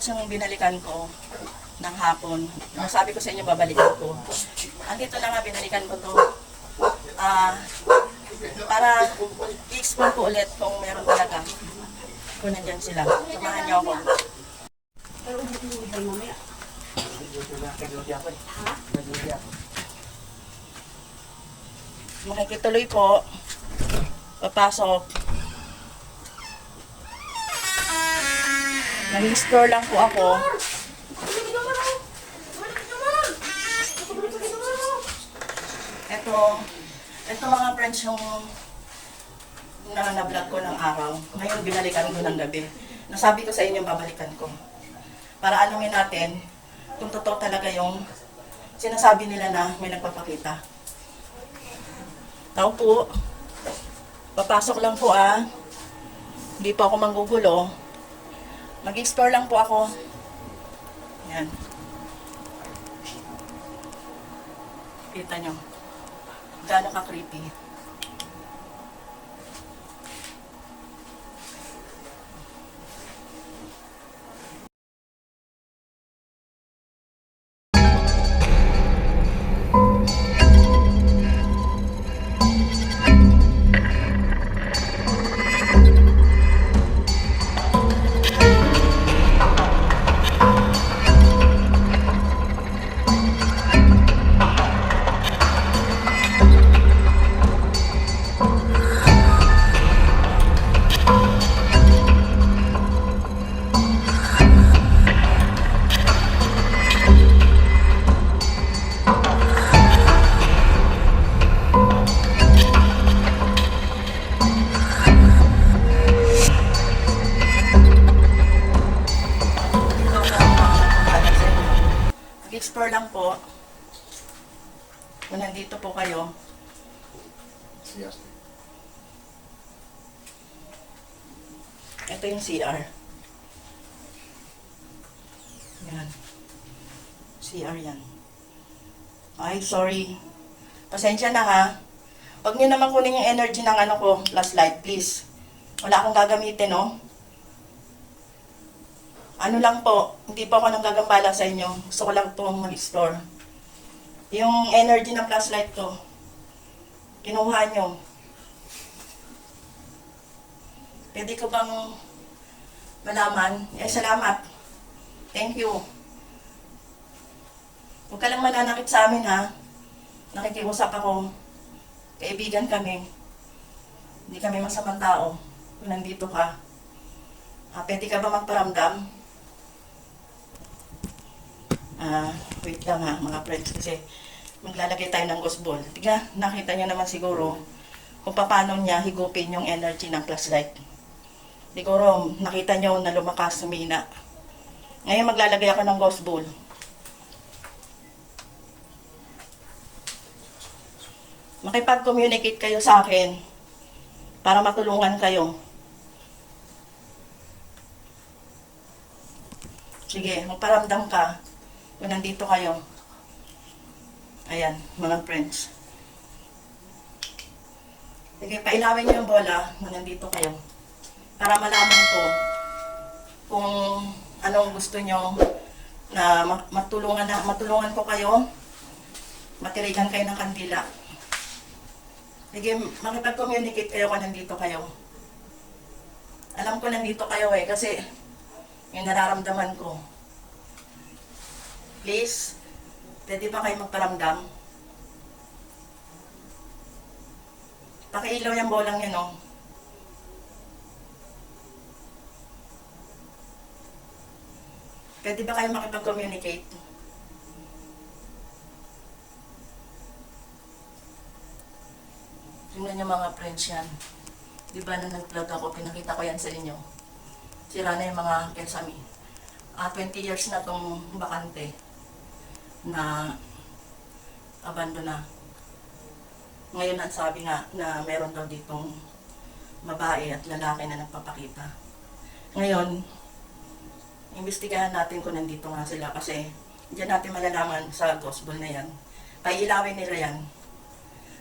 binalikan ko ng hapon. Nasabi ko sa inyo, babalikan ko. Andito na nga, binalikan ko to. Ah, para i-explore ko ulit kung meron talaga. Kung nandyan sila. Samahan niyo ako. Makikituloy po. Papasok. Nag-explore lang po ako. Ito, ito mga friends yung na na-vlog ko ng araw. Ngayon binalikan ko ng gabi. Nasabi ko sa inyo babalikan ko. Para alamin natin kung totoo talaga yung sinasabi nila na may nagpapakita. Tao po. Papasok lang po ah. Hindi po ako manggugulo. Mag-explore lang po ako. Yan. Kita nyo. Gaano ka-creepy. Lang po. Kung nandito po kayo, ito yung CR. Yan. CR yan. Ay, sorry. Pasensya na ha. Huwag niyo naman kunin yung energy ng ano ko, last light, please. Wala akong gagamitin, no? Ano lang po, hindi po ako nang gagambala sa inyo. Gusto ko lang po mag-explore. Yung energy ng flashlight ko, kinuha nyo. Pwede ko bang malaman? Eh, salamat. Thank you. Huwag ka lang mananakit sa amin, ha? Nakikiusap ako. Kaibigan kami. Hindi kami masamang tao. Kung nandito ka. Ah, pwede ka ba magparamdam? Ah, wait lang ha, mga friends, kasi maglalagay tayo ng ghost ball. Tiga, nakita niyo naman siguro kung paano niya higupin yung energy ng flashlight. Siguro, nakita niyo na lumakas, sumina. Ngayon maglalagay ako ng ghost ball. Makipag-communicate kayo sa akin para matulungan kayo. Sige, magparamdam ka kung nandito kayo. Ayan, mga friends. Sige, pailawin niyo yung bola kung nandito kayo. Para malaman ko kung anong gusto niyo na ma- matulungan, na, matulungan ko kayo. Matirigan kayo ng kandila. Sige, makipag-communicate kayo kung nandito kayo. Alam ko nandito kayo eh, kasi yung nararamdaman ko. Please, pwede ba kayo magparamdam? Pakiilaw yung bolang yun, oh. Pwede ba kayo makipag-communicate? Tingnan niyo mga friends yan. Di ba na nag-vlog ako, pinakita ko yan sa inyo. Sira na yung mga kesami. Ah, 20 years na tong bakante na abando na. Ngayon ang sabi nga na meron daw ditong babae at lalaki na nagpapakita. Ngayon, imbestigahan natin kung nandito nga sila kasi diyan natin malalaman sa gospel na yan. Pailawin nila yan.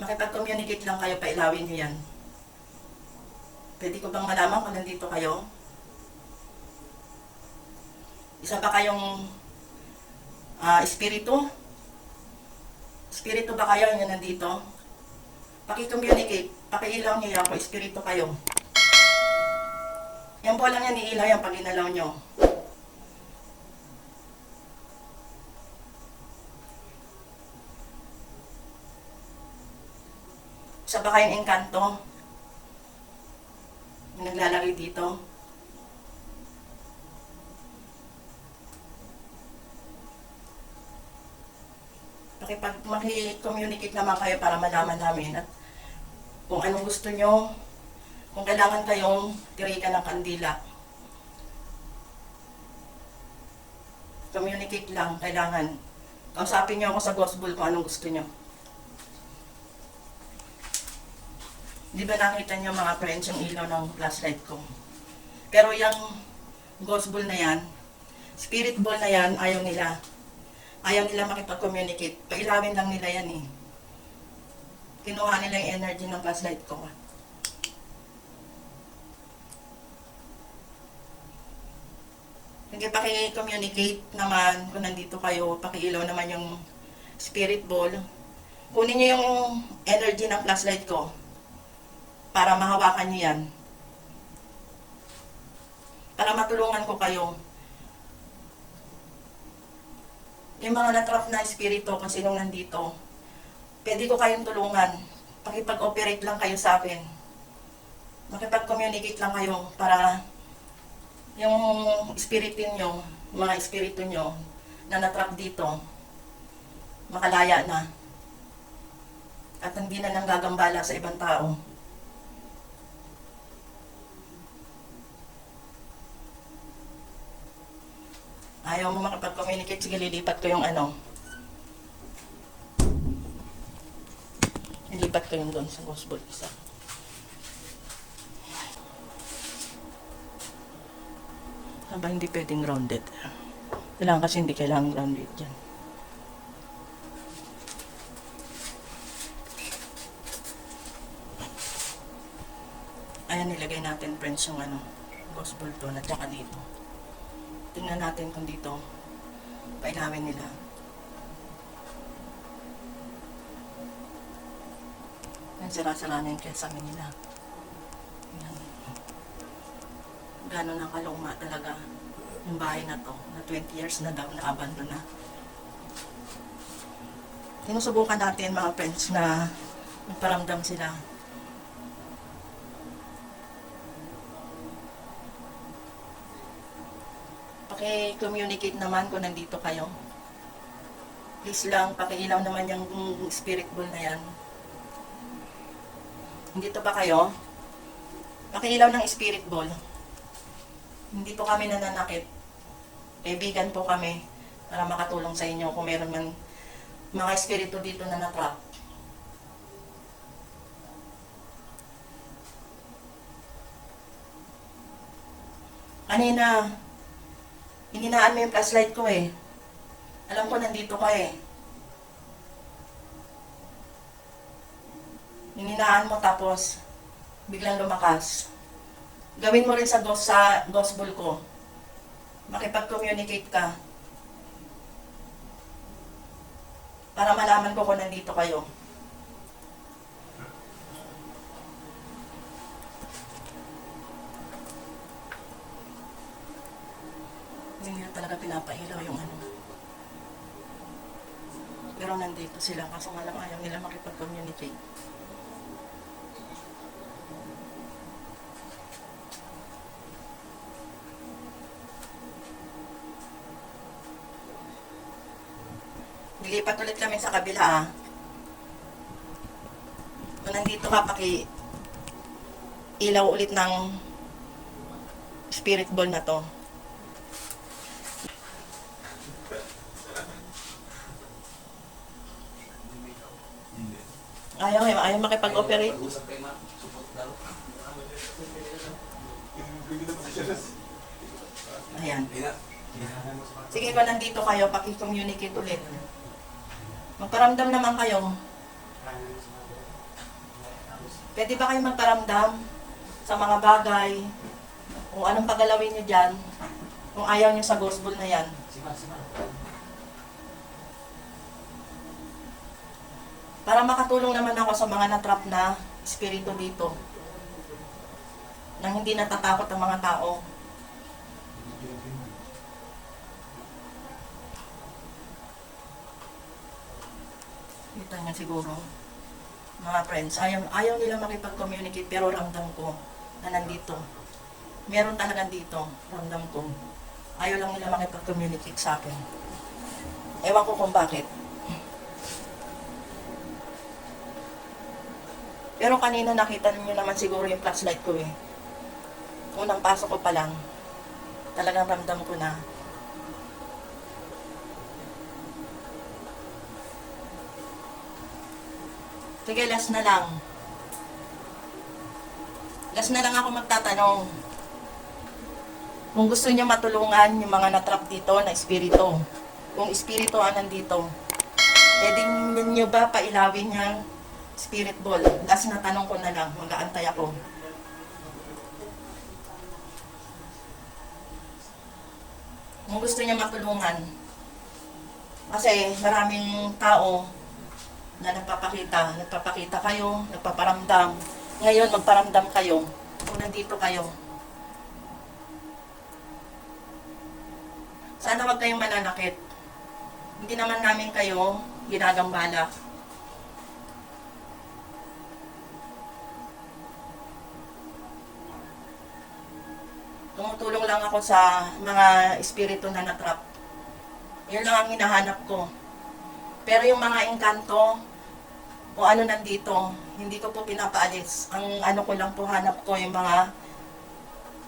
Makipag-communicate lang kayo, pailawin niyo yan. Pwede ko bang malaman kung nandito kayo? Isa ba kayong ah, espiritu? Espiritu ba kayo yung nandito? Paki-communicate. Pakiilaw yan kung espiritu kayo. Yan po lang yan, iilaw yan pag inalaw nyo. Isa ba kayong engkanto? Yung naglalagay dito? Pakipag maki-communicate naman kayo para malaman namin at kung anong gusto nyo, kung kailangan kayong tirikan ng kandila. Communicate lang, kailangan. Kausapin nyo ako sa gospel kung anong gusto nyo. Di ba nakita nyo mga friends yung ilaw ng flashlight ko? Pero yung gospel na yan, spirit ball na yan, ayaw nila. Ayaw nila makipag-communicate. Pailawin lang nila yan eh. Kinuha nila yung energy ng flashlight ko. Sige, paki-communicate naman kung nandito kayo, pakiilaw naman yung spirit ball. Kunin niyo yung energy ng flashlight ko para mahawakan niyo yan. Para matulungan ko kayo. Yung mga natrap na espiritu kung sinong nandito, pwede ko kayong tulungan. Pakipag-operate lang kayo sa akin. Makipag-communicate lang kayo para yung espiritu nyo, mga espiritu nyo na natrap dito, makalaya na. At hindi na nang gagambala sa ibang tao. Ayaw mo makapag-communicate, sige lilipat ko yung ano. Lilipat ko yung doon sa gospel isa. Aba, hindi pwedeng grounded. Kailangan kasi hindi kailangan grounded dyan. Ayan, nilagay natin friends yung ano, gospel to at saka dito. Tingnan natin kung dito pailawin nila. Yan, sira-sira na yung kesame nila. Yan. Gano'n na kaluma talaga yung bahay na to, na 20 years na daw na abandon na. Sinusubukan natin mga friends na magparamdam sila. Paki-communicate naman kung nandito kayo. Please lang, pakiilaw naman yung spirit ball na yan. Nandito ba kayo? Pakiilaw ng spirit ball. Hindi po kami nananakit. Kaibigan po kami para makatulong sa inyo kung meron man mga espiritu dito na natrap. Kanina, hininaan mo yung flashlight ko eh. Alam ko nandito ka eh. Hininaan mo tapos biglang lumakas. Gawin mo rin sa, gos sa gospel ko. Makipag-communicate ka. Para malaman ko kung nandito kayo. Hindi nila talaga pinapahilaw yung ano. Pero nandito sila kaso nga lang ayaw nila makipag-communicate. Lilipat ulit kami sa kabila ah. Kung nandito ka, paki ilaw ulit ng spirit ball na to. Ayaw eh, ayaw makipag-operate. Ayan. Sige, kung nandito kayo, paki-communicate ulit. Magparamdam naman kayo. Pwede ba kayo magparamdam sa mga bagay? Kung anong pagalawin nyo dyan? Kung ayaw nyo sa ball na yan. Para makatulong naman ako sa mga natrap na espiritu dito. Nang hindi natatakot ang mga tao. Kita niya siguro. Mga friends, ayaw, ayaw nila makipag-communicate pero ramdam ko na nandito. Meron talaga dito, ramdam ko. Ayaw lang nila makipag-communicate sa akin. Ewan ko kung bakit. Pero kanina nakita niyo naman siguro yung flashlight ko eh. Unang pasok ko pa lang, talagang ramdam ko na Sige, last na lang. Last na lang ako magtatanong. Kung gusto niyo matulungan yung mga natrap dito na espiritu, kung espiritu ang nandito, pwede niyo ba pailawin yung spirit ball? Last na tanong ko na lang, mag-aantay ako. Kung gusto niya matulungan, kasi maraming tao na nagpapakita, nagpapakita kayo, nagpaparamdam. Ngayon, magparamdam kayo kung nandito kayo. Sana wag kayong mananakit. Hindi naman namin kayo ginagambala. Lang ako sa mga espiritu na natrap. Yun lang ang hinahanap ko. Pero yung mga engkanto, o ano nandito, hindi ko po pinapaalis. Ang ano ko lang po hanap ko yung mga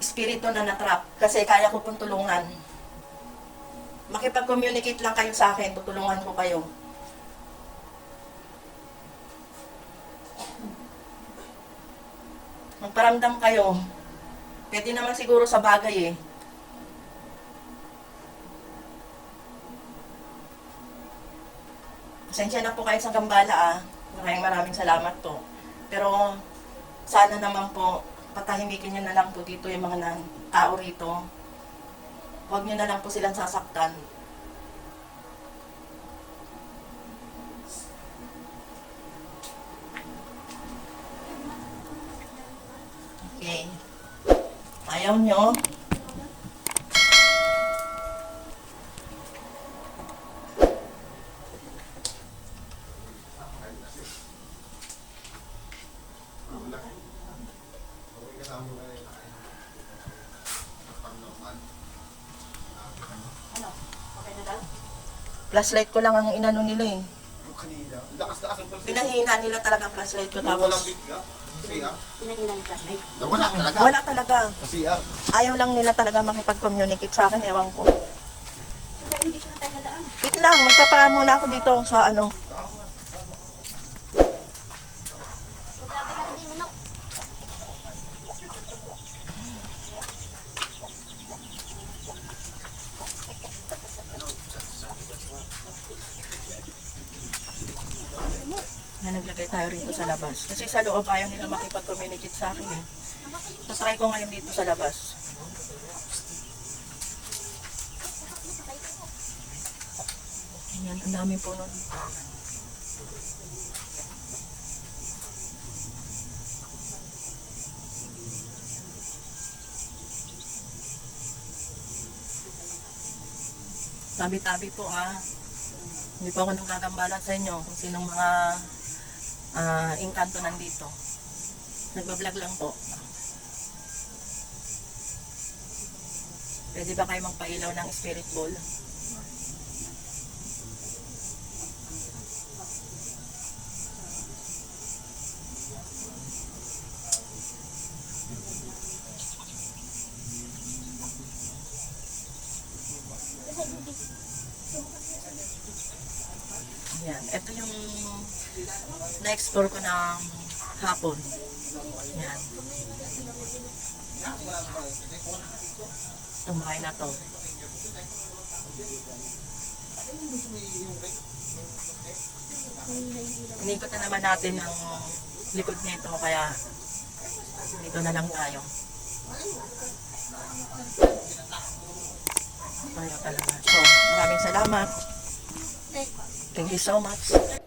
espiritu na natrap. Kasi kaya ko pong tulungan. Makipag-communicate lang kayo sa akin, tutulungan ko kayo. Magparamdam kayo. Pwede naman siguro sa bagay eh. Pasensya na po kayo sa gambala ah. Maraming maraming salamat po. Pero sana naman po, patahimikin nyo na lang po dito yung mga tao rito. Huwag nyo na lang po silang sasaktan. Okay. Ayaw nyo. Ano? Okay na daw? Flashlight ko lang ang inano nila eh. Yung kanina. Lakas-lakas ang pala. Pinahina nila talaga ang flashlight ko tapos Wala talaga. wala talaga. Kasi ah. Ayaw lang nila talaga makipag-communicate sa akin, ewan ko. Hindi siya tayo nadaan. Wait lang, magpapaan muna ako dito sa ano. Naglagay tayo rito sa labas. Kasi sa loob ayaw nila makipag-communicate sa akin eh. Tatry ko ngayon dito sa labas. Ayan, ang dami po nun. Tabi-tabi po ah. Hindi po ako nang gagambala sa inyo kung sinong mga ah, engkanto nandito. Nagbablog lang po. Pwede ba kayo magpailaw ng spirit ball? Na-explore ko ng hapon. Yan. Itong bahay na to. Inikot na naman natin ang likod nito kaya dito na lang tayo. Kaya talaga. So, maraming salamat. Thank you so much.